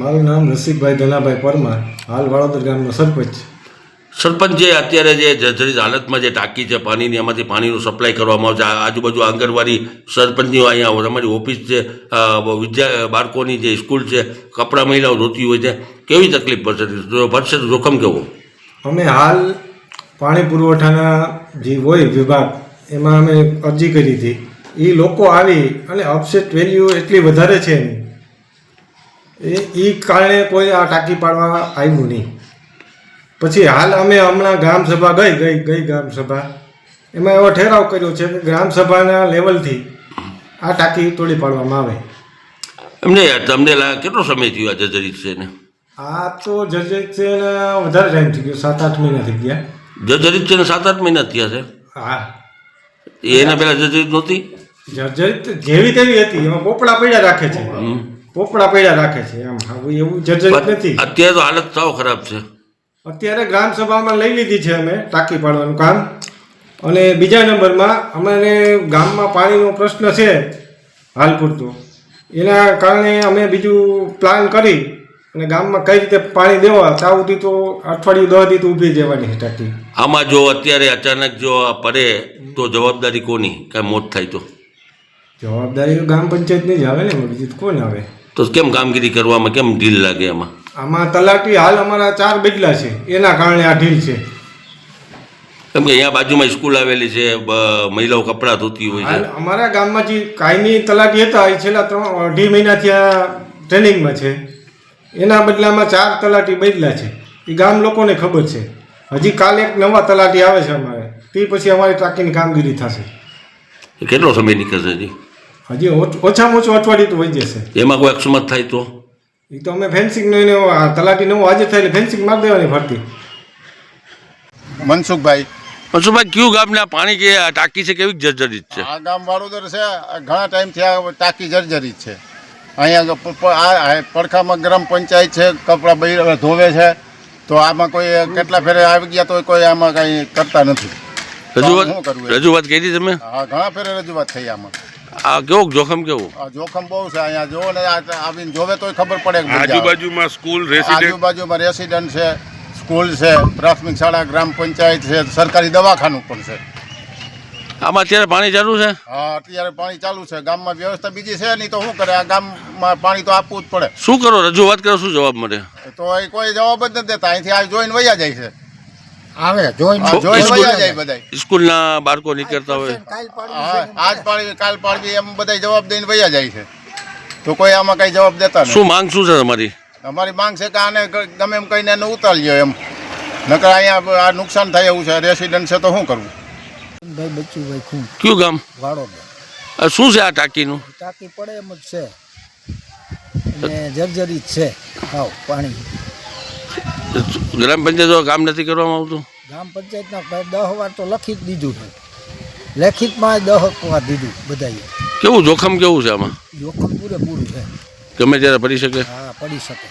મારું નામ રસિકભાઈ ધનાભાઈ પરમાર હાલ વાળોદર ગામનો સરપંચ. સરપંચ જે અત્યારે જે જર્જરિત હાલતમાં જે ટાંકી છે પાણીની એમાંથી પાણીનું સપ્લાય કરવામાં આવે છે આજુબાજુ આંગણવાડી સરપંચની અહીંયા તમારી ઓફિસ છે વિદ્યા બાળકોની જે સ્કૂલ છે કપડાં મહિલાઓ ધોતી હોય છે કેવી તકલીફ પડશે? તો જોખમ કેવું? અમે હાલ પાણી પુરવઠાના જે હોય વિભાગ એમાં અમે અરજી કરી હતી. એ લોકો આવી અને અપસેટ વેલ્યુ એટલી વધારે છે એની. એ એ કારણે કોઈ આ ટાંકી પાડવા આવ્યું નહીં. પછી હાલ અમે હમણાં ગ્રામસભા ગઈ ગઈ ગઈ ગ્રામસભા. એમાં એવો ઠેરાવ કર્યો છે કે ગ્રામસભાના લેવલથી આ ટાંકી તોડી પાડવામાં આવે. એમને તમને કેટલો સમય થયો આ જર્જરિત છે ને આ તો જજેક છે ને વધારે ટાઈમ થઈ ગયો સાત આઠ મહિના થઈ ગયા. જર્જરિત છે ને સાત આઠ મહિના થયા છે? હા. એના પહેલાં જર્જરિત નહોતી? જર્જરિત જેવી તેવી હતી એમાં પોપડા પડ્યા રાખે છે. પોપડા પડ્યા રાખે છે એમ. હવે એવું જર્જરિત નથી. અત્યારે તો હાલત સાવ ખરાબ છે. અત્યારે ગ્રામ સભામાં લઈ લીધી છે અમે ટાંકી પાડવાનું કામ. અને બીજા નંબરમાં અમારે ગામમાં પાણીનો પ્રશ્ન છે હાલ પૂરતો એના કારણે અમે બીજું પ્લાન કરી અને ગામમાં કઈ રીતે પાણી દેવા ત્યાં સુધી તો અઠવાડિયું દહ દી તો ઊભી જવાની ટાંકી. આમાં જો અત્યારે અચાનક જો આ પડે તો જવાબદારી કોની? કાંઈ મોત થાય તો. જવાબદારી ગ્રામ પંચાયતની જ આવે ને બીજી કોણ આવે? તો કેમ કામગીરી કરવામાં કેમ ઢીલ લાગે એમાં? આમાં તલાટી હાલ અમારા ચાર બદલા છે. એના કારણે આ ઢીલ છે. કેમ કે અહીંયા બાજુમાં સ્કૂલ આવેલી છે મહિલાઓ કપડાં ધોતી હોય છે. અમારા ગામમાં જે કાયમી તલાટી હતા એ છેલ્લા ત્રણ અઢી મહિનાથી આ ટ્રેનિંગમાં છે. એના બદલામાં ચાર તલાટી બદલા છે. એ ગામ લોકોને ખબર છે. હજી કાલે એક નવા તલાટી આવે છે અમારે. તે પછી અમારી ટાંકીની કામગીરી થશે. કેટલો સમય નીકળશે હજી? હજી ઓછામાં ઓછું અઠવાડિયું તો વહી જશે. એમાં કોઈ અકસ્માત થાય તો? એ તો અમે ફેન્સિંગનો એને આ તલાટી નવું આજે થાય એટલે ફેન્સિંગ મારી દેવાની ફરતી મનસુખભાઈ. મનસુખભાઈ કયું ગામના પાણી કે આ ટાંકી છે કેવી જર્જરિત છે? આ ગામ વાડોદર છે આ ઘણા ટાઈમથી આ ટાંકી જર્જરિત છે. અહીંયા આ પડખામાં ગ્રામ પંચાયત છે કપડાં બૈરા ધોવે છે. તો આમાં કોઈ કેટલા ફેરે આવી ગયા તો કોઈ આમાં કંઈ કરતા નથી. રજૂઆત શું કરવું એ? રજૂઆત કરી તમે? હા ઘણા ફેરે રજૂઆત થઈ આમાં. આ કેવું જોખમ કેવું? આ જોખમ બહુ છે અહીંયા જોવો ને આ આવીને જોવે તોય ખબર પડે કે આજુબાજુમાં સ્કૂલ રેસિડેન્ટ આજુબાજુમાં રેસિડન્ટ છે સ્કૂલ છે પ્રાથમિક શાળા ગ્રામ પંચાયત છે સરકારી દવાખાનું પણ છે. આમાં અત્યારે પાણી ચાલુ છે? હા અત્યારે પાણી ચાલુ છે. ગામમાં વ્યવસ્થા બીજી છે નહીં તો શું કરે? આ ગામમાં પાણી તો આપવું જ પડે. શું કરો? રજૂઆત કરો શું જવાબ મળે? તો એ કોઈ જવાબ જ નથી દેતા. અહીંથી આ જોઈને વયા જાય છે. આવે જોઈને સ્કૂલના બાળકો નીકળતા હોય. આજ પાડવી કાલ પાડવી એમ બધા જવાબ દઈને વયા જાય છે. તો કોઈ આમાં કઈ જવાબ દેતા શું માંગ શું છે તમારી? અમારી માંગ છે કે આને ગમે એમ કહીને એને ઉતારી લ્યો એમ. નકર અહીંયા આ નુકસાન થાય એવું છે રેસિડન્ટ છે તો શું કરવું? ભાઈ બચ્ચુભાઈ ખૂન. કયું ગામ? વાળો શું છે આ ટાંકીનું? ટાંકી પડે એમ જ છે. અને જર્જરિત છે. હા પાણી. ગ્રામ પંચાયત કામ નથી કરવામાં આવતું? ગ્રામ પંચાયતના દહ વાર તો લખી જ દીધું છે. લેખિતમાં દહ વાર દીધું બધાએ. કેવું જોખમ કેવું છે આમાં? જોખમ પૂરેપૂરું છે. ગમે ત્યારે પડી શકે? હા પડી શકે.